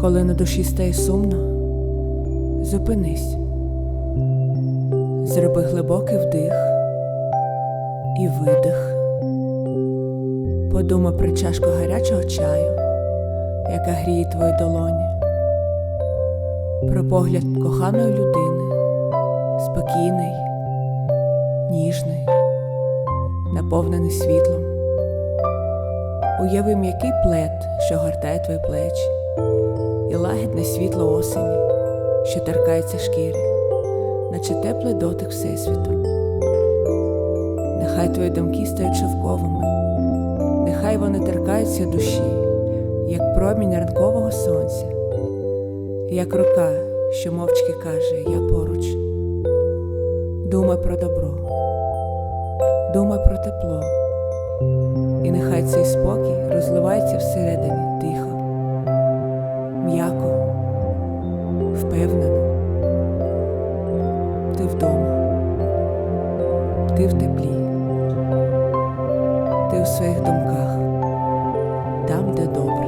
Коли на душі стає сумно, зупинись, зроби глибокий вдих і видих. Подумай про чашку гарячого чаю, яка гріє твої долоні, про погляд коханої людини, спокійний, ніжний, наповнений світлом. Уяви м'який плед, що гортає твої плечі, і лагідне світло осені, що торкається шкіри, наче теплий дотик Всесвіту. Нехай твої думки стають шовковими, нехай вони торкаються душі, як промінь ранкового сонця, як рука, що мовчки каже Я поруч. Думай про добро, думай про тепло. І нехай цей спокій розливається всередині тихо, впевнено. Ти вдома, ти в теплі, ти в своїх думках, там, де добре.